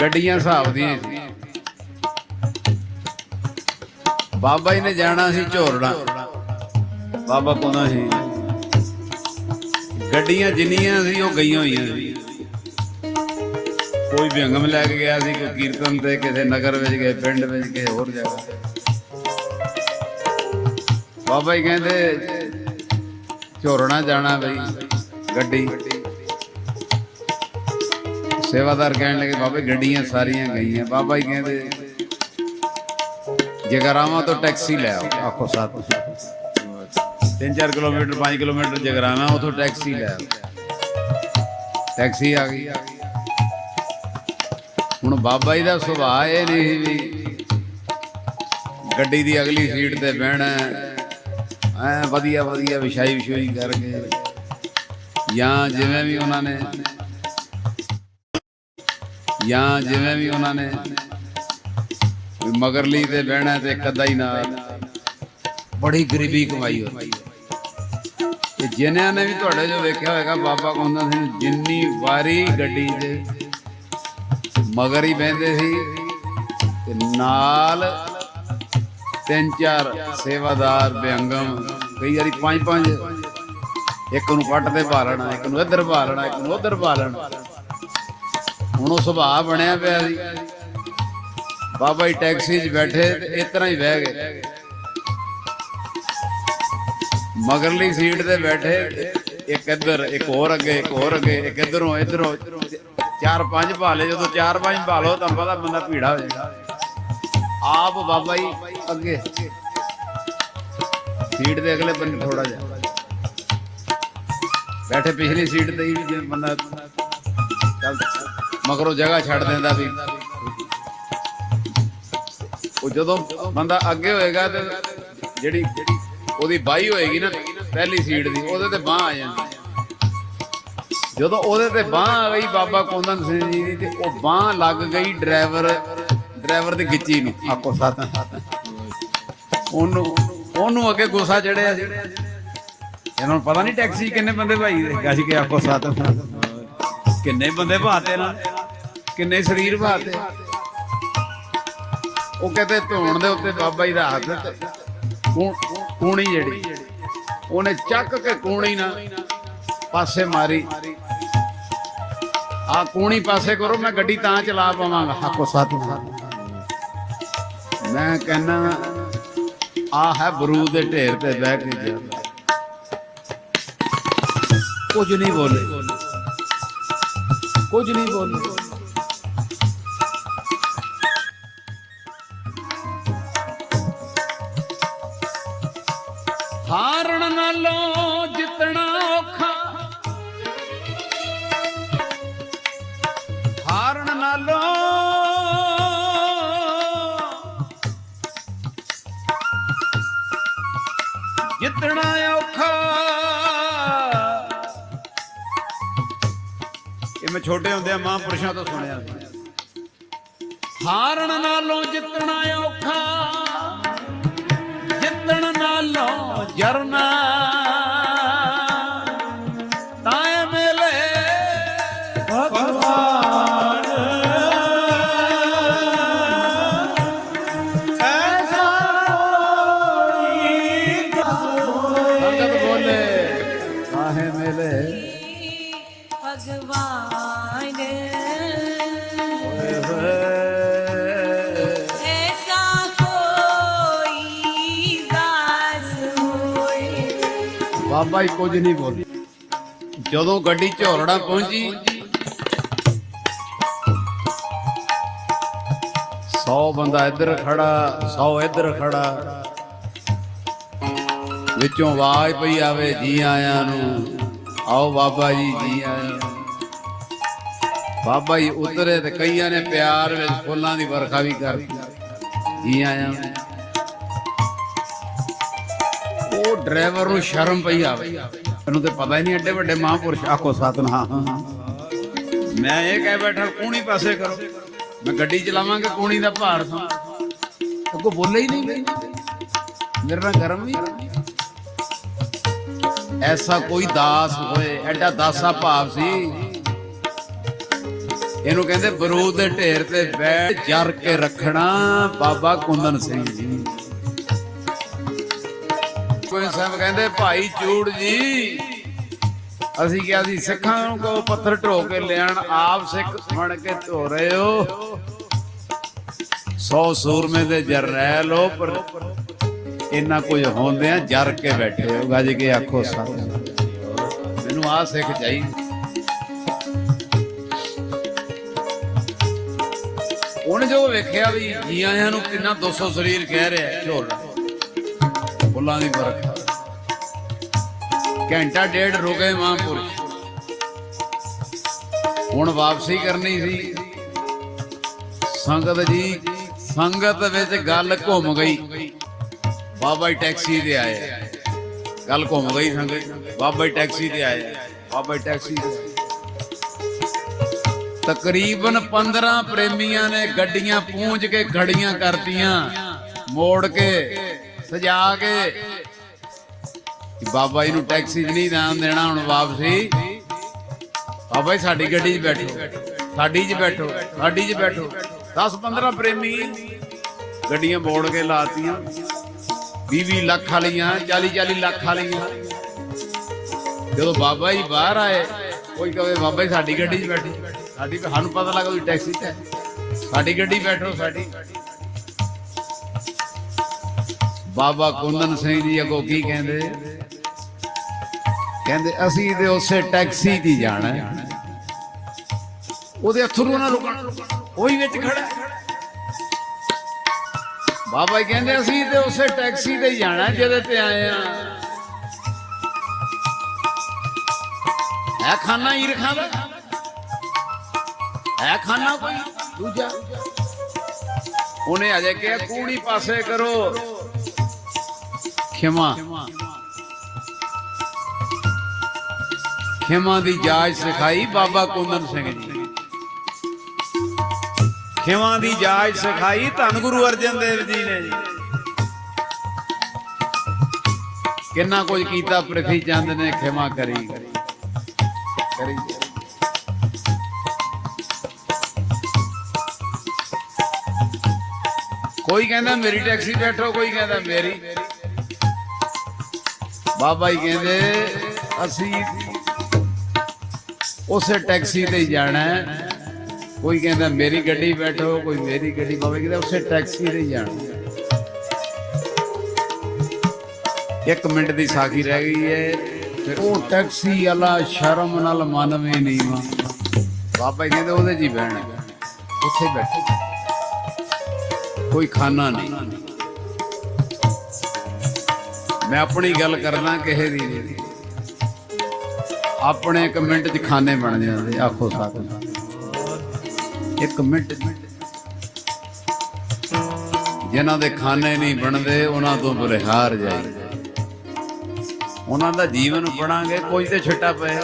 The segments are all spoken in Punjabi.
ਗੱਡੀਆਂ ਹਿਸਾਬ ਦੀਆਂ ਬਾਬਾ ਜੀ ਨੇ ਜਾਣਾ ਸੀ ਝੋਰਣਾ ਬਾਬਾ ਕੋਨਾ ਸੀ। ਗੱਡੀਆਂ ਜਿੰਨੀਆਂ ਸੀ, ਉਹ ਗਈਆਂ ਹੋਈਆਂ ਸੀ। ਕੋਈ ਵਿਅੰਗਮ ਲੈ ਕੇ ਗਿਆ ਸੀ, ਕੋਈ ਕੀਰਤਨ ਤੇ, ਕਿਸੇ ਨਗਰ ਵਿੱਚ ਗਏ, ਪਿੰਡ ਵਿੱਚ ਕਿਸੇ ਹੋਰ ਜਗ੍ਹਾ। ਬਾਬਾ ਜੀ ਕਹਿੰਦੇ ਝੋਰਣਾ ਜਾਣਾ ਬਈ, ਗੱਡੀ। ਸੇਵਾਦਾਰ ਕਹਿਣ ਲੱਗੇ ਬਾਬਾ ਜੀ, ਗੱਡੀਆਂ ਸਾਰੀਆਂ ਗਈਆਂ। ਬਾਬਾ ਜੀ ਕਹਿੰਦੇ ਜਗਰਾਵਾਂ ਤੋਂ ਟੈਕਸੀ ਲੈ ਆਓ। ਆਖੋ ਸਾਥ 3-4 ਕਿਲੋਮੀਟਰ 5 ਕਿਲੋਮੀਟਰ ਜਗਰਾਵਾਂ ਉਥੋਂ ਟੈਕਸੀ ਲੈ ਆਓ। ਟੈਕਸੀ ਆ ਗਈ। ਹੁਣ ਬਾਬਾ ਜੀ ਦਾ ਸੁਭਾਅ ਇਹ ਨਹੀਂ ਸੀ ਵੀ ਗੱਡੀ ਦੀ ਅਗਲੀ ਸੀਟ ਤੇ ਬਹਿਣਾ ਐ ਵਧੀਆ ਵਧੀਆ ਵਿਛਾਈ ਵਿਛੋਈ ਕਰਕੇ ਜਾਂ ਜਿਵੇਂ ਵੀ ਉਹਨਾਂ ਨੇ ਜਾਂ ਜਿਵੇਂ ਵੀ ਉਹਨਾਂ ਨੇ ਮਗਰਲੀ ਤੇ ਬਹਿਣਾ ਤੇ ਇੱਕ ਹੀ ਨਾਲ। ਬੜੀ ਗਰੀਬੀ ਕਮਾਈ ਹੋਈ। ਤੇ ਜਿਨ੍ਹਾਂ ਨੇ ਵੀ ਤੁਹਾਡੇ ਜੋ ਵੇਖਿਆ ਹੋਏਗਾ, ਬਾਬਾ ਕੋਂਦਾ ਸਿੰਘ ਜਿੰਨੀ ਵਾਰੀ ਗੱਡੀ ਦੇ ਮਗਰ ਹੀ ਬਹਿੰਦੇ ਸੀ ਤੇ ਨਾਲ ਤਿੰਨ ਚਾਰ ਸੇਵਾਦਾਰ, ਬਿਅੰਗਮ, ਕਈ ਵਾਰੀ ਪੰਜ ਪੰਜ ਇੱਕ ਨੂੰ ਪੱਟ ਤੇ ਪਾ ਲੈਣਾ ਇੱਕ ਨੂੰ ਇੱਧਰ ਪਾ ਲੈਣਾ ਇੱਕ ਨੂੰ ਉੱਧਰ ਪਾ ਲੈਣਾ ਹੁਣ ਉਹ ਸੁਭਾਅ ਬਣਿਆ ਪਿਆ ਸੀ। ਬਾਬਾ ਜੀ ਟੈਕਸੀ 'ਚ ਬੈਠੇ ਤੇ ਇਸ ਤਰ੍ਹਾਂ ਹੀ ਬਹਿ ਗਏ। ਮਗਰਲੀ ਸੀਟ ਤੇ ਬੈਠੇ, ਇੱਕ ਇੱਧਰ, ਇੱਕ ਹੋਰ ਅੱਗੇ, ਇੱਕ ਹੋਰ ਅੱਗੇ, ਇੱਕ ਇੱਧਰੋਂ ਇੱਧਰੋਂ। ਚਾਰ ਪੰਜ ਭਾਲੇ, ਜਦੋਂ ਚਾਰ ਪੰਜ ਭਾਲੋ ਤਾਂ ਪਤਾ ਬੰਦਾ ਭੀੜਾ ਹੋ ਜਾਏਗਾ ਆਪ ਬਾਬਾ ਜੀ ਅੱਗੇ। ਸੀਟ ਦੇ ਅਗਲੇ ਬੰਨੇ ਥੋੜਾ ਜਿਹਾ। ਬੈਠੇ ਪਿਛਲੀ ਸੀਟ ਤੇ ਹੀ ਬੰਦਾ ਚੱਲ ਮਗਰੋਂ ਜਗ੍ਹਾ ਛੱਡ ਦਿੰਦਾ ਵੀ ਉਹ ਜਦੋਂ ਬੰਦਾ ਅੱਗੇ ਹੋਏਗਾ ਤੇ ਜਿਹੜੀ ਉਹਦੀ ਬਾਈ ਹੋਏਗੀ ਨਾ ਪਹਿਲੀ ਸੀਟ ਦੀ ਉਹਦੇ ਤੇ ਬਾਹ ਆ ਜਾਂਦੀ। ਜਦੋਂ ਉਹਦੇ ਤੇ ਬਾਹ ਆ ਗਈ ਬਾਬਾ ਕੁੰਦਨ ਸਿੰਘ ਜੀ ਦੀ ਤੇ ਉਹ ਬਾਹ ਲੱਗ ਗਈ ਡਰਾਈਵਰ ਡਰਾਈਵਰ ਦੀ ਗਿੱਚੀ ਨੂੰ। ਆਕੋ ਸਾਥ ਉਹਨੂੰ ਉਹਨੂੰ ਅੱਗੇ ਗੁੱਸਾ ਚੜਿਆ ਸੀ। ਇਹਨਾਂ ਨੂੰ ਪਤਾ ਨਹੀਂ ਟੈਕਸੀ ਕਿੰਨੇ ਬੰਦੇ ਭਾਈ ਦੇ। ਅਸੀਂ ਕਿ ਆਕੋ ਸਾਥ ਕਿੰਨੇ ਬੰਦੇ ਭਾਤੇ ਨਾਲ। ਕਿੰਨੇ ਸਰੀਰ ਭਾਤੇ ਉਹ ਕਹਿੰਦੇ ਧੋਣ ਦੇ ਉੱਤੇ ਬਾਬਾ ਜੀ ਦਾ ਹੱਥ ਕੂਣੀ ਜਿਹੜੀ। ਉਹਨੇ ਚੱਕ ਕੇ ਕੂਣੀ ਨਾ ਪਾਸੇ ਮਾਰੀ। ਆ ਕੂਣੀ ਪਾਸੇ ਕਰੋ ਮੈਂ ਗੱਡੀ ਤਾਂ ਚਲਾ ਪਾਵਾਂਗਾ। ਹਾਕੋ ਸਾਥ ਮੈਂ ਕਹਿੰਨਾ ਆ ਹੈ ਬਰੂਦ ਦੇ ਢੇਰ ਤੇ ਬਹਿ ਕੇ ਜਾ ਕੁਝ ਨਹੀਂ ਬੋਲੇ। ਕੁਝ ਨਹੀਂ ਬੋਲੇ। ਹਾਰਨ ਜਿੱਤਣਾ ਔਖਾ। ਹਾਰਨ ਨਾਲੋਂ ਜਿੱਤਣਾ ਔਖਾ। ਇਹ ਮੈਂ ਛੋਟੇ ਹੁੰਦੇ ਆ ਮਹਾਂਪੁਰਸ਼ਾਂ ਤੋਂ ਸੁਣਿਆ ਸੀ। ਹਾਰਨ ਨਾਲੋਂ ਜਿੱਤਣਾ ਔਖਾ। ਜਿੱਤਣ ਨਾਲੋਂ ਜਰਨਾ ਬਾਬਾ ਹੀ ਕੁਝ ਨਹੀਂ ਬੋਲੀ। ਜਦੋਂ ਗੱਡੀ ਝੋਰੜਾ ਪਹੁੰਚੀ 100 ਬੰਦਾ ਇੱਧਰ ਖੜਾ 100 ਇੱਧਰ ਖੜਾ। ਵਿੱਚੋਂ ਆਵਾਜ਼ ਪਈ ਆਵੇ, ਜੀ ਆਇਆਂ ਨੂੰ। ਆਓ ਬਾਬਾ ਜੀ ਜੀ ਆਇਆਂ ਬਾਬਾ ਜੀ ਉਤਰੇ ਤੇ ਕਈਆਂ ਨੇ ਪਿਆਰ ਵਿੱਚ ਫੁੱਲਾਂ ਦੀ ਵਰਖਾ ਵੀ ਕਰਤੀ। ਜੀ ਆਇਆਂ ਡਰਾਈਵਰ ਨੂੰ ਸ਼ਰਮ ਪਈ ਆਵੇ। ਇਹਨੂੰ ਤੇ ਪਤਾ ਹੀ ਨਹੀਂ ਐਡੇ ਵੱਡੇ ਮਹਾਂਪੁਰਸ਼। ਆਖੋ ਸਤਨਾਮ। ਮੈਂ ਇਹ ਕਹਿ ਬੈਠਾ ਕੂਣੀ ਪਾਸੇ ਕਰੋ। ਮੈਂ ਗੱਡੀ ਚਲਾਵਾਂਗਾ ਕੂਣੀ ਦਾ ਭਾਰ ਸਾਂ ਉਹ ਬੋਲੇ ਹੀ ਨਹੀਂ ਮੇਰੇ ਨਾਲ ਗਰਮ ਵੀ ਐਸਾ ਕੋਈ ਦਾਸ ਹੋਏ, ਐਡਾ ਦਾਸਾ ਭਾਵ ਸੀ। ਇਹਨੂੰ ਕਹਿੰਦੇ ਬਰੂਦ ਦੇ ਢੇਰ ਤੇ ਬੈਠ ਜਰ ਕੇ ਰੱਖਣਾ ਬਾਬਾ ਕੁੰਦਨ ਸਿੰਘ ਜੀ। ਕੋਈ ਸਾਹਿਬ ਕਹਿੰਦੇ ਭਾਈ ਚੂੜ ਜੀ ਅਸੀਂ ਕਿਹਾ ਸੀ ਸਿੱਖਾਂ ਨੂੰ ਕੋ ਪੱਥਰ ਢੋ ਕੇ ਲਿਆਣ ਆਪ ਸਿੱਖ ਬਣ ਕੇ ਧੋ ਰਹੇ ਹੋ। ਸੌ ਸੂਰਮੇ ਦੇ ਜਰਨੈਲ ਹੋ ਪਰ ਇੰਨਾ ਕੁਝ ਹੁੰਦੇ ਆ ਜਰ ਕੇ ਬੈਠੇ ਹੋ। ਗੱਜ ਕੇ ਆਖੋ ਸਤ ਮੈਨੂੰ ਆ ਸਿੱਖ ਚਾਹੀਦੀ ਉਹਨੇ ਜੋ ਵੇਖਿਆ ਵੀ ਜੀ ਆਇਆਂ ਨੂੰ ਕਿੰਨਾ 200 ਸਰੀਰ ਕਹਿ ਰਿਹਾ ਹੈ, ਝੋਲ ਦੀ ਬਰਕਤ ਘੰਟਾ ਡੇਢ ਰੁਕੇ ਮਹਾਂਪੁਰਸ਼ ਹੁਣ ਵਾਪਸੀ ਕਰਨੀ ਸੀ। ਸੰਗਤ ਜੀ, ਸੰਗਤ ਵਿੱਚ ਗੱਲ ਘੁੰਮ ਗਈ। ਬਾਬਾ ਹੀ ਟੈਕਸੀ ਤੇ ਆਏ। ਗੱਲ ਘੁੰਮ ਗਈ ਸੰਗਤ ਬਾਬਾ ਜੀ ਟੈਕਸੀ ਤੇ ਆਏ। ਬਾਬਾ ਹੀ ਟੈਕਸੀ ਤੇ ਤਕਰੀਬਨ 15 ਪ੍ਰੇਮੀਆਂ ਨੇ ਗੱਡੀਆਂ ਪੂੰਝ ਕੇ ਖੜੀਆਂ ਕਰਤੀਆਂ। ਮੋੜ ਕੇ ਸਜਾ ਕੇ। ਬਾਬਾ ਜੀ ਨੂੰ ਟੈਕਸੀ 'ਚ ਨਹੀਂ ਦਾਨ ਦੇਣਾ, ਹੁਣ ਵਾਪਸੀ। ਬਾਬਾ ਜੀ, ਸਾਡੀ ਗੱਡੀ 'ਚ ਬੈਠੋ। ਸਾਡੀ 'ਚ ਬੈਠੋ, ਸਾਡੀ 'ਚ ਬੈਠੋ। 10 15 ਪ੍ਰੇਮੀ ਗੱਡੀਆਂ ਮੋੜ ਕੇ ਲਾਤੀਆਂ। 20 ਲੱਖ ਵਾਲੀਆਂ 40 40 ਲੱਖ ਵਾਲੀਆਂ। ਜਦੋਂ ਬਾਬਾ ਜੀ ਬਾਹਰ ਆਏ, ਕੋਈ ਕਹੇ, ਬਾਬਾ ਜੀ, ਸਾਡੀ ਗੱਡੀ 'ਚ ਬੈਠੀ। ਸਾਡੀ ਸਾਨੂੰ ਪਤਾ ਲੱਗਾ ਤੁਸੀਂ ਟੈਕਸੀ 'ਚ ਸਾਡੀ ਗੱਡੀ ਬੈਠੋ, ਸਾਡੀ। ਬਾਬਾ ਕੁੰਦਨ ਸਿੰਘ ਜੀ ਅੱਗੋਂ ਕੀ ਕਹਿੰਦੇ? ਕਹਿੰਦੇ, ਅਸੀਂ ਤੇ ਉਸੇ ਟੈਕਸੀ 'ਤੇ ਜਾਣਾ ਉਹਦੇ ਅਥਰੂ ਨਾ ਰੁਕਣ। ਉਹੀ ਵਿੱਚ ਖੜਾ ਬਾਬਾ ਜੀ ਕਹਿੰਦੇ, ਅਸੀਂ ਤੇ ਉਸੇ ਟੈਕਸੀ ਤੇ ਜਾਣਾ ਜਿਹਦੇ ਤੇ ਆਏ ਆ ਹੈ ਖਾਨਾ ਹੀ ਰਖਾਂਦਾ ਹੈ ਖਾਨਾ ਕੋਈ ਦੂਜਾ? ਉਹਨੇ ਅਜੇ ਕਿਹਾ ਕੂਣੀ ਪਾਸੇ ਕਰੋ। ਖਿਮਾ। ਖਿਮਾ ਦੀ ਜਾਚ ਸਿਖਾਈ ਬਾਬਾ ਕੁੰਦਨ ਸਿੰਘ ਜੀ। ਖਿਮਾ ਦੀ ਜਾਚ ਸਿਖਾਈ ਧੰਨ ਗੁਰੂ ਅਰਜਨ ਦੇਵ ਜੀ ਨੇ ਜੀ। ਕਿੰਨਾ ਕੁਝ ਕੀਤਾ ਪ੍ਰਿਥੀ ਚੰਦ ਨੇ ਖਿਮਾ ਕਰੀ। ਕਰੀ ਕੋਈ ਕਹਿੰਦਾ ਮੇਰੀ ਟੈਕਸੀ ਬੈਠੋ, ਕੋਈ ਕਹਿੰਦਾ ਮੇਰੀ। ਬਾਬਾ ਜੀ ਕਹਿੰਦੇ, ਅਸੀਂ ਉਸੇ ਟੈਕਸੀ ਤੇ ਹੀ ਜਾਣਾ ਹੈ। ਕੋਈ ਕਹਿੰਦਾ, ਮੇਰੀ ਗੱਡੀ ਬੈਠੋ, ਕੋਈ ਮੇਰੀ ਗੱਡੀ, ਬਾਬਾ ਜੀ ਕਹਿੰਦਾ, ਉਸੇ ਟੈਕਸੀ ਤੇ ਹੀ ਜਾਣਾ ਇੱਕ ਮਿੰਟ ਦੀ ਸਾਖੀ ਰਹਿ ਗਈ ਹੈ ਫਿਰ ਉਹ ਟੈਕਸੀ ਵਾਲਾ ਸ਼ਰਮ ਨਾਲ ਮਨਵੇਂ ਨਹੀਂ ਵਾ। ਬਾਬਾ ਜੀ ਕਹਿੰਦੇ, ਉਹਦੇ 'ਚ ਹੀ ਬਹਿਣਾ ਉੱਥੇ ਬੈਠੋ। ਕੋਈ ਖਾਨਾ ਨਹੀਂ। ਮੈਂ ਆਪਣੀ ਗੱਲ ਕਰਨਾ ਕਿਸੇ ਦੀ ਨਹੀਂ। ਆਪਣੇ ਇੱਕ ਮਿੰਟ 'ਚ ਖਾਨੇ ਬਣ ਜਾਂਦੇ, ਆਖੋ ਸਾਥ। ਇੱਕ ਮਿੰਟ ਜਿਨ੍ਹਾਂ ਦੇ ਖਾਨੇ ਨਹੀਂ ਬਣਦੇ, ਉਹਨਾਂ ਤੋਂ ਬਰਿਹਾਰ ਜਾਈ ਉਹਨਾਂ ਦਾ ਜੀਵਨ ਪੜਾਂਗੇ ਕੋਈ ਤੇ ਛੱਟਾ ਪਏ।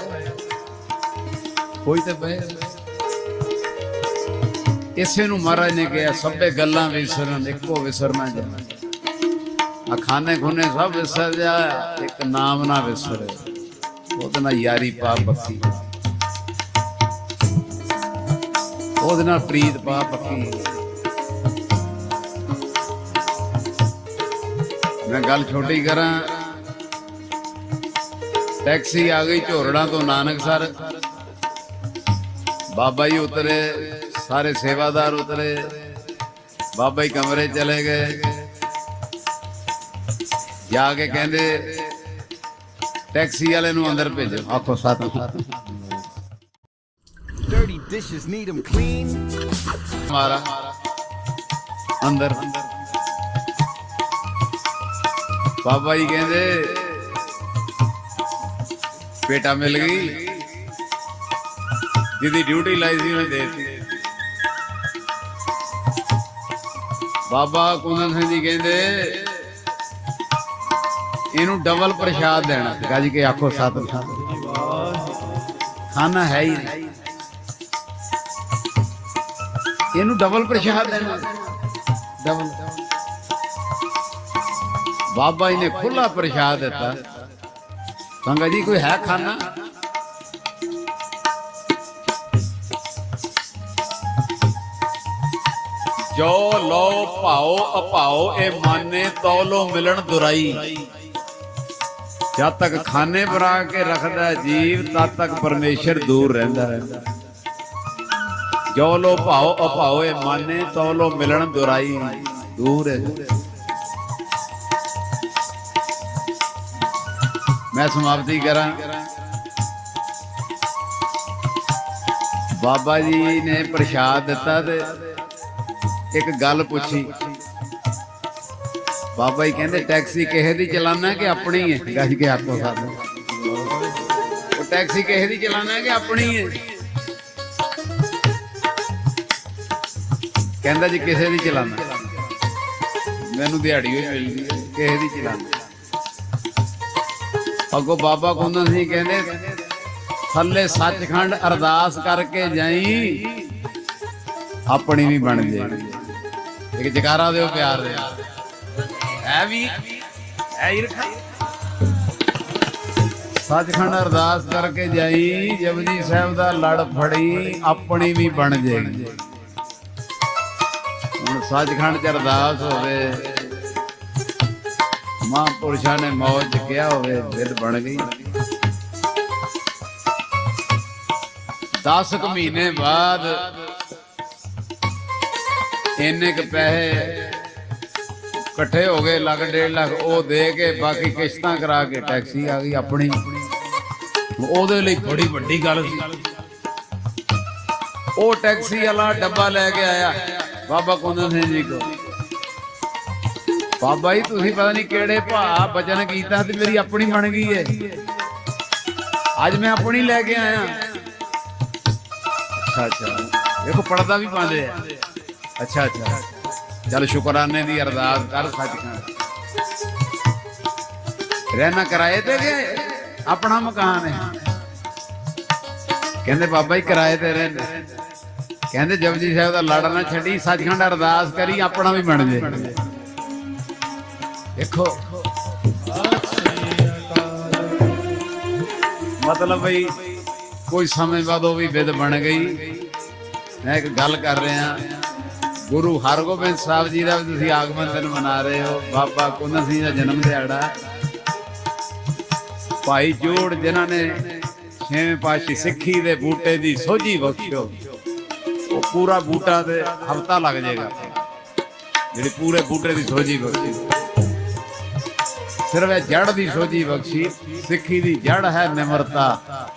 ਕੋਈ ਤੇ ਪਏ। ਇਸੇ ਨੂੰ ਮਹਾਰਾਜ ਨੇ ਕਿਹਾ, ਸਭੇ ਗੱਲਾਂ ਵਿਸਰਨ, ਇੱਕੋ ਵਿਸਰਨਾ ਜਾ ਅਖਾਨੇ ਖਾਣੇ ਖੁਨੇ ਸਭ ਵਿਸਰ ਜਾ, ਇੱਕ ਨਾਮ ਨਾ ਵਿਸਰੇ। ਉਹਦੇ ਨਾਲ ਯਾਰੀ ਪਾ ਪੱਕੀ। ਉਹਦੇ ਨਾਲ ਪ੍ਰੀਤ ਪਾ ਪੱਕੀ। ਮੈਂ ਗੱਲ ਛੋਟੀ ਕਰਾਂ। ਟੈਕਸੀ ਆ ਗਈ ਝੋਰੜਾ ਤੋਂ ਨਾਨਕਸਰ ਬਾਬਾ ਜੀ ਉਤਰੇ, ਸਾਰੇ ਸੇਵਾਦਾਰ ਉਤਰੇ। ਬਾਬਾ ਜੀ ਕਮਰੇ ਚਲੇ ਗਏ। ਜਾ ਕੇ ਕਹਿੰਦੇ ਟੈਕਸੀ ਵਾਲੇ ਨੂੰ ਅੰਦਰ ਭੇਜੋ। ਆਖੋ ਸਾਥ। Dirty dishes need them clean. ਮਾਰਾ। ਅੰਦਰ। ਬਾਬਾ ਜੀ ਕਹਿੰਦੇ ਬੇਟਾ ਮਿਲ ਗਈ। ਜਿਹਦੀ ਡਿਊਟੀ ਲਾਈ ਸੀ ਉਹਨੇ ਦੇ ਦਿੱਤੀ। ਬਾਬਾ ਕੁੰਦਨ ਸਿੰਘ ਜੀ ਕਹਿੰਦੇ ਇਹਨੂੰ ਡਬਲ ਪ੍ਰਸ਼ਾਦ ਦੇਣਾ। ਗੱਜ ਕੇ ਆਖੋ ਸਤ ਖਾਣਾ ਹੈ ਹੀ ਇਹਨੂੰ ਡਬਲ ਪ੍ਰਸ਼ਾਦ ਦੇਣਾ। ਡਬਲ ਬਾਬਾ ਜੀ ਨੇ ਖੁੱਲਾ ਪ੍ਰਸ਼ਾਦ ਦਿੱਤਾ। ਸੰਗਾ ਜੀ, ਕੋਈ ਹੈ ਖਾਣਾ? ਜੋ ਲੋ ਭਾਓ ਅਭਾਓ ਇਹ ਮਾਨੇ ਤੋਲੋ ਮਿਲਣ ਦੁਰਾਈ। ਜਦ ਤੱਕ ਖਾਨੇ ਬਣਾ ਕੇ ਰੱਖਦਾ ਜੀਵ, ਤਦ ਤੱਕ ਪਰਮੇਸ਼ਰ ਦੂਰ ਰਹਿੰਦਾ ਹੈ। ਜੋ ਲੋ ਭਾਓ ਅਭਾਓ ਇਹ ਮਾਨੇ ਤੋਲੋ ਮਿਲਣ ਦੁਰਾਈ ਦੂਰ ਹੈ। ਮੈਂ ਸਮਾਪਤੀ ਕਰਾਂ। ਬਾਬਾ ਜੀ ਨੇ ਪ੍ਰਸ਼ਾਦ ਦਿੱਤਾ ਤੇ ਇੱਕ ਗੱਲ ਪੁੱਛੀ। ਬਾਬਾ ਜੀ ਕਹਿੰਦੇ ਟੈਕਸੀ ਕਿਸੇ ਦੀ ਚਲਾਨਾ ਕਿ ਆਪਣੀ ਹੈ ਗੱਜ ਕੇ ਹੱਥੋਂ ਸਾਨੂੰ। ਉਹ ਟੈਕਸੀ ਕਿਸੇ ਦੀ ਚਲਾਨਾ ਕਿ ਆਪਣੀ ਹੈ ਕਹਿੰਦਾ ਜੀ ਕਿਸੇ ਦੀ ਚਲਾਨਾ। ਮੈਨੂੰ ਦਿਹਾੜੀ ਹੋਈ ਮਿਲਦੀ ਹੈ ਕਿਸੇ ਦੀ ਚਲਾਨਾ। ਅੱਗੋਂ ਬਾਬਾ ਕੁੰਦਨ ਸਿੰਘ ਕਹਿੰਦੇ ਥੱਲੇ ਸੱਚਖੰਡ ਅਰਦਾਸ ਕਰਕੇ ਜਾਈ ਆਪਣੀ ਵੀ ਬਣ ਜੇ। ਇੱਕ ਜਕਾਰਾ ਦਿਓ ਪਿਆਰ ਦੇ ਵੀ ਐ ਹੀ ਰੱਖਾ। ਸੱਚਖੰਡ ਅਰਦਾਸ ਕਰਕੇ ਜਾਈ, ਜਪਜੀ ਸਾਹਿਬ ਦਾ ਲੜ ਫੜੀ, ਆਪਣੀ ਵੀ ਬਣ ਜਾਏਗੀ ਹੁਣ ਸੱਚਖੰਡ ਚ ਅਰਦਾਸ ਹੋਵੇ, ਮਹਾਂਪੁਰਸ਼ਾਂ ਨੇ ਮੌਜ ਚ ਕਿਹਾ ਹੋਵੇ ਫਿਰ ਬਣ ਗਈ। 10 ਕੁ ਮਹੀਨੇ ਬਾਅਦ, ਇੰਨੇ ਕ ਪੈਸੇ ਇਕੱਠੇ ਹੋ ਗਏ, ਲੱਖ, ਡੇਢ ਲੱਖ, ਉਹ ਦੇ ਕੇ ਬਾਕੀ ਕਿਸ਼ਤਾਂ ਕਰਾ ਕੇ ਟੈਕਸੀ ਆ ਗਈ ਆਪਣੀ। ਉਹਦੇ ਲਈ ਬੜੀ ਵੱਡੀ ਗੱਲ ਸੀ। ਉਹ ਟੈਕਸੀ ਵਾਲਾ ਡੱਬਾ ਲੈ ਕੇ ਆਇਆ। ਬਾਬਾ ਕੁੰਦਨ ਸਿੰਘ ਜੀ ਕੋ ਬਾਬਾ ਜੀ, ਤੁਸੀਂ ਪਤਾ ਨਹੀਂ ਕਿਹੜੇ ਭਾ ਬਚਨ ਕੀਤਾ ਤੇ ਮੇਰੀ ਆਪਣੀ ਬਣ ਗਈ ਹੈ ਅੱਜ ਮੈਂ ਆਪਣੀ ਲੈ ਕੇ ਆਇਆ। ਅੱਛਾ ਅੱਛਾ। ਦੇਖੋ ਪੜਦਾ ਵੀ ਪਾਉਂਦੇ ਆ। ਅੱਛਾ ਅੱਛਾ। ਚਲ ਸ਼ੁਕਰਾਨੇ ਦੀ ਅਰਦਾਸ ਕਰ ਸੱਚਖੰਡ ਰਹਿਣਾ ਕਿਰਾਏ ਤੇ ਗਏ ਆਪਣਾ ਮਕਾਨ ਹੈ ਕਹਿੰਦੇ ਬਾਬਾ ਜੀ ਕਿਰਾਏ ਤੇ ਰਹਿੰਦੇ। ਕਹਿੰਦੇ ਜਪਜੀ ਸਾਹਿਬ ਦਾ ਲੜ ਨਾ ਛੱਡੀ, ਸੱਚਖੰਡ ਅਰਦਾਸ ਕਰੀ, ਆਪਣਾ ਵੀ ਬਣ ਜੇ। ਦੇਖੋ। ਮਤਲਬ ਬਈ ਕੋਈ ਸਮੇਂ ਬਾਅਦ ਉਹ ਵੀ ਵਿਦ ਬਣ ਗਈ। ਮੈਂ ਇੱਕ ਗੱਲ ਕਰ ਰਿਹਾ। ਗੁਰੂ ਹਰਗੋਬਿੰਦ ਸਾਹਿਬ ਜੀ ਦਾ ਵੀ ਤੁਸੀਂ ਆਗਮਨ ਦਿਨ ਮਨਾ ਰਹੇ ਹੋ। ਬਾਬਾ ਕੁੰਦਨ ਸਿੰਘ ਦਾ ਜਨਮ ਦਿਹਾੜਾ। ਭਾਈ ਜੋੜ ਜਿਨ੍ਹਾਂ ਨੇ ਛੇਵੇਂ ਪਾਤਸ਼ਾਹੀ ਸਿੱਖੀ ਦੇ ਬੂਟੇ ਦੀ ਸੋਝੀ ਬਖਸ਼ਿਓ, ਉਹ ਪੂਰਾ ਬੂਟਾ ਤੇ ਹਫਤਾ ਲੱਗ ਜਾਏਗਾ। ਜਿਹੜੀ ਪੂਰੇ ਬੂਟੇ ਦੀ ਸੋਝੀ ਬਖਸ਼ੀ। ਸਿਰਫ ਇਹ ਜੜ ਦੀ ਸੋਝੀ ਬਖਸ਼ੀ, ਸਿੱਖੀ ਦੀ ਜੜ ਹੈ ਨਿਮਰਤਾ।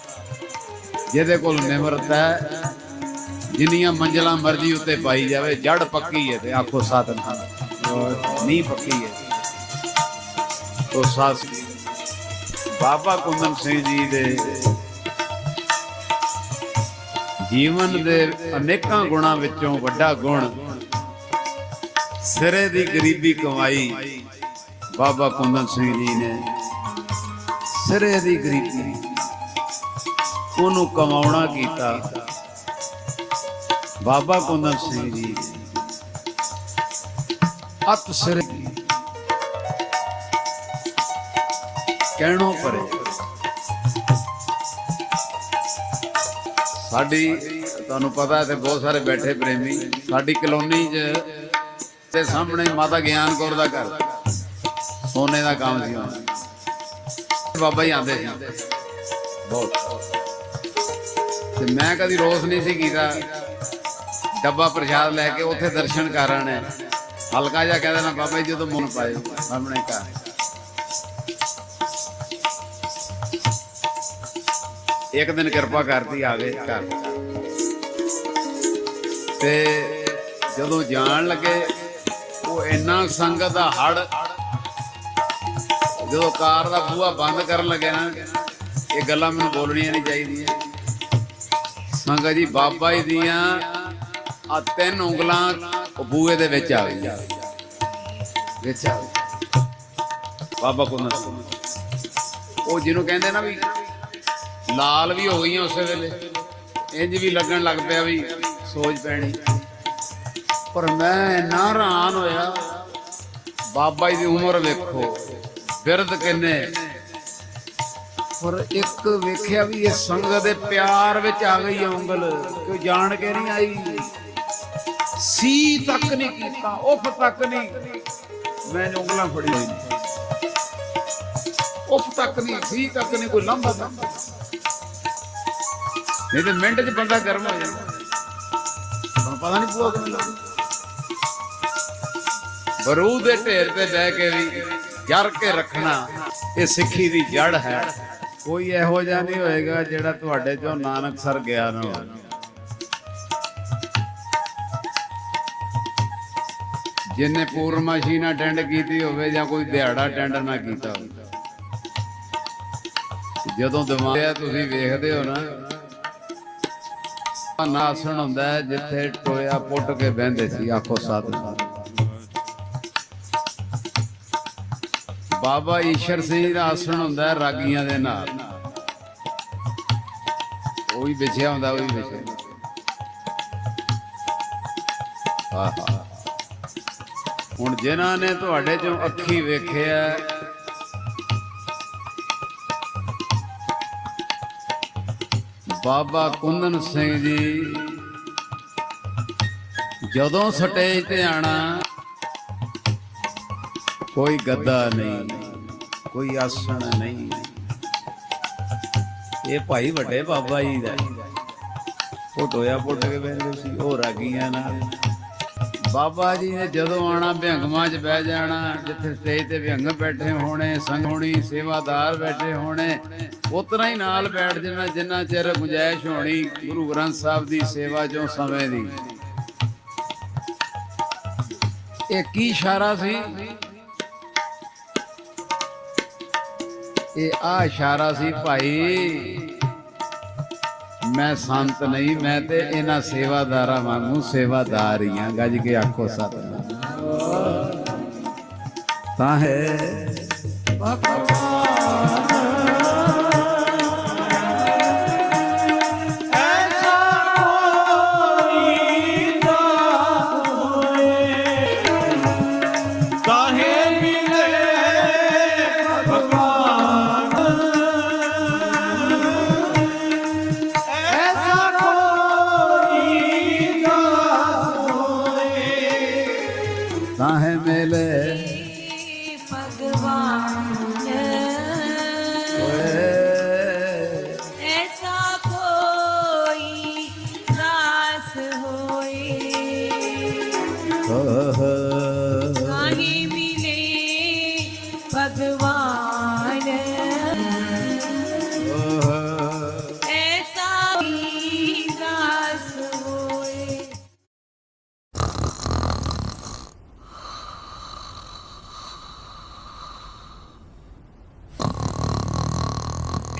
ਜਿਹਦੇ ਕੋਲ ਨਿਮਰਤਾ ਹੈ ਜਿੰਨੀਆਂ ਮੰਜ਼ਲਾਂ ਮਰਜ਼ੀ ਉੱਤੇ ਪਾਈ ਜਾਵੇ, ਜੜ ਪੱਕੀ ਹੈ ਤੇ ਆਖੋ ਸਤਨਾਮ ਨਹੀਂ ਪੱਕੀ ਹੈ। ਤੋ ਸਾਸ ਬਾਬਾ ਕੁੰਦਨ ਸਿੰਘ ਜੀ ਦੇ ਜੀਵਨ ਦੇ ਅਨੇਕਾਂ ਗੁਣਾਂ ਵਿੱਚੋਂ ਵੱਡਾ ਗੁਣ, ਸਿਰੇ ਦੀ ਗਰੀਬੀ ਕਮਾਈ ਬਾਬਾ ਕੁੰਦਨ ਸਿੰਘ ਜੀ ਨੇ। ਸਿਰੇ ਦੀ ਗਰੀਬੀ, ਉਹਨੂੰ ਕਮਾਉਣਾ ਕੀਤਾ। ਬਾਬਾ ਕੁੰਦਨ ਸਿੰਘ ਜੀ ਅਤ ਸਿਰ ਕਹਿਣੋ ਪਰੇ। ਸਾਡੀ, ਤੁਹਾਨੂੰ ਪਤਾ ਹੈ ਤੇ ਬਹੁਤ ਸਾਰੇ ਬੈਠੇ ਪ੍ਰੇਮੀ, ਸਾਡੀ ਕਲੋਨੀ 'ਚ ਤੇ ਸਾਹਮਣੇ ਮਾਤਾ ਗਿਆਨ ਕੌਰ ਦਾ ਘਰ, ਸੋਨੇ ਦਾ ਕੰਮ ਸੀ ਉਹਨਾਂ ਬਾਬਾ ਹੀ ਆਂਦੇ ਸੀ। ਬਹੁਤ। ਤੇ ਮੈਂ ਕਦੀ ਰੋਸ ਨਹੀਂ ਸੀ ਕੀਤਾ ਡੱਬਾ ਪ੍ਰਸ਼ਾਦ ਲੈ ਕੇ ਉੱਥੇ ਦਰਸ਼ਨ ਕਰਨ ਆਣੇ ਹਲਕਾ ਜਿਹਾ ਕਹਿ ਦੇਣਾ, ਬਾਬਾ ਜੀ ਜਦੋਂ ਮਨ ਪਾਏ ਸਾਹਮਣੇ ਘਰ। ਇੱਕ ਦਿਨ ਕਿਰਪਾ ਕਰਤੀ, ਆ ਗਏ ਘਰ। ਤੇ ਜਦੋਂ ਜਾਣ ਲੱਗੇ, ਉਹ ਇੰਨਾ ਸੰਗਤ ਦਾ ਹੜ ਜਦੋਂ ਕਾਰ ਦਾ ਬੂਹਾ ਬੰਦ ਕਰਨ ਲੱਗੇ ਨਾ, ਇਹ ਗੱਲਾਂ ਮੈਨੂੰ ਬੋਲਣੀਆਂ ਨਹੀਂ ਚਾਹੀਦੀਆਂ। ਸੰਗਤ ਜੀ, ਬਾਬਾ ਜੀ ਦੀਆਂ ਆ ਤਿੰਨ ਉਂਗਲਾਂ ਉਹ ਦੇ ਵਿੱਚ ਆ ਗਈਆਂ। ਵਿੱਚ ਆ ਗਈ। ਬਾਬਾ ਕੁੰਨ ਉਹ ਜਿਹਨੂੰ ਕਹਿੰਦੇ ਨਾ ਵੀ ਲਾਲ ਵੀ ਹੋ ਗਈਆਂ ਉਸੇ ਵੇਲੇ। ਇੰਜ ਵੀ ਲੱਗਣ ਲੱਗ ਪਿਆ ਵੀ ਸੋਚ ਪੈਣੀ। ਪਰ ਮੈਂ ਇੰਨਾ ਹੈਰਾਨ ਹੋਇਆ, ਬਾਬਾ ਜੀ ਦੀ ਉਮਰ ਵੇਖੋ, ਬਿਰਧ ਕਿੰਨੇ। ਪਰ ਇੱਕ ਵੇਖਿਆ ਵੀ ਇਹ ਸੰਗਤ ਦੇ ਪਿਆਰ ਵਿੱਚ ਆ ਗਈ ਹੈ ਉਂਗਲ, ਕੋਈ ਜਾਣ ਕੇ ਨਹੀਂ ਆਈ। ਸੀ ਤੱਕ ਨਹੀਂ ਕੀਤਾ ਉਫ ਤੱਕ ਨਹੀਂ। ਮੈਂ ਉਂਗਲਾਂ ਫੜੀ ਹੋਈ ਉਫ ਤੱਕ ਨਹੀਂ, ਸੀ ਤੱਕ ਨਹੀਂ, ਕੋਈ ਲੰਬਾ ਤੱਕ ਨਹੀਂ ਤੇ ਮਿੰਟ 'ਚ ਬੰਦਾ ਗਰਮ ਹੋ ਜਾਂਦਾ। ਪਤਾ ਨਹੀਂ ਪੂਆ ਕਿਵੇਂ ਲੱਗਦਾ। ਬਰੂਦ ਦੇ ਢੇਰ ਤੇ ਬਹਿ ਕੇ ਵੀ ਜਰ ਕੇ ਰੱਖਣਾ, ਇਹ ਸਿੱਖੀ ਦੀ ਜੜ ਹੈ। ਕੋਈ ਇਹੋ ਜਿਹਾ ਨਹੀਂ ਹੋਏਗਾ ਜਿਹੜਾ ਤੁਹਾਡੇ ਚੋਂ ਨਾਨਕ ਸਰ ਗਿਆ ਨਾ ਹੋਵੇ। ਜਿਨੇ ਪੂਰਨਮਾਸ਼ੀ ਨਾਲ ਅਟੈਂਡ ਕੀਤੀ ਹੋਵੇ ਜਾਂ ਕੋਈ ਦਿਹਾੜਾ ਅਟੈਂਡ ਨਾ ਕੀਤਾ ਹੋਵੇ। ਜਦੋਂ ਦਿਮਾਗ ਆ, ਤੁਸੀਂ ਵੇਖਦੇ ਹੋ ਨਾ। ਨਾਸਣ ਹੁੰਦਾ ਜਿੱਥੇ ਟੋਇਆ ਪੁੱਟ ਕੇ ਬਹਿੰਦੇ ਸੀ, ਆਖੋ ਸਾਧ। ਬਾਬਾ ਈਸ਼ਰ ਸਿੰਘ ਦਾ ਆਸਣ ਹੁੰਦਾ ਰਾਗੀਆਂ ਦੇ ਨਾਲ। ਉਹ ਵੀ ਵਿਛਿਆ ਹੁੰਦਾ, ਉਹ ਵੀ ਵਿਛਿਆ। ਆਹਾ। ਹੁਣ ਜਿਨ੍ਹਾਂ ਨੇ ਤੁਹਾਡੇ ਚੋਂ ਅੱਖੀ ਵੇਖਿਆ, ਬਾਬਾ ਕੁੰਦਨ ਸਿੰਘ ਜੀ ਜਦੋਂ ਸਟੇਜ ਤੇ ਆਣਾ, ਕੋਈ ਗੱਦਾ ਨਹੀਂ, ਕੋਈ ਆਸਣ ਨਹੀਂ। ਇਹ ਭਾਈ ਵੱਡੇ ਬਾਬਾ ਜੀ ਦਾ। ਉਹ ਟੋਇਆ ਪੁੱਟ ਕੇ ਬੈਠੇ ਸੀ, ਉਹ ਰਾਗੀਆਂ ਨਾਲ। ਬਾਬਾ ਜੀ ਨੇ ਜਦੋਂ ਆਣਾ ਭਿੰਗਮਾਂ 'ਚ ਬਹਿ ਜਾਣਾ, ਜਿੱਥੇ ਸਟੇਜ ਤੇ ਭਿੰਗ ਬੈਠੇ ਹੋਣੇ, ਸੰਗ ਹੋਣੀ, ਸੇਵਾਦਾਰ ਬੈਠੇ ਹੋਣੇ ਉਤਨਾ ਹੀ ਨਾਲ ਬੈਠ ਜਾਣਾ ਜਿੰਨਾ ਚਿਰ ਗੁੰਜਾਇਸ਼ ਹੋਣੀ, ਗੁਰੂ ਗ੍ਰੰਥ ਸਾਹਿਬ ਦੀ ਸੇਵਾ ਚੋਂ ਸਮੇਂ ਦੀ। ਇਹ ਕੀ ਇਸ਼ਾਰਾ ਸੀ? ਇਹ ਆ ਇਸ਼ਾਰਾ ਸੀ ਭਾਈ ਮੈਂ ਸੰਤ ਨਹੀਂ, ਮੈਂ ਤੇ ਇਹਨਾਂ ਸੇਵਾਦਾਰਾਂ ਵਾਂਗੂ ਸੇਵਾਦਾਰ ਹੀ ਆ ਗੱਜ ਕੇ ਆਖੋ ਸਤਿਨਾਮ। ਤਾਂ ਹੈ। ਕਾਹੇ काहे मिले भगवान ऐसा कोई दास होए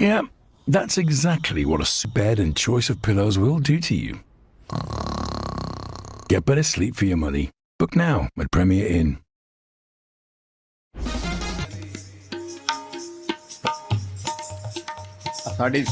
Yeah, that's exactly what a s- bed and choice of pillows will do to you. Get better sleep for your money. Book now at Premier Inn. ਸਾਡੀ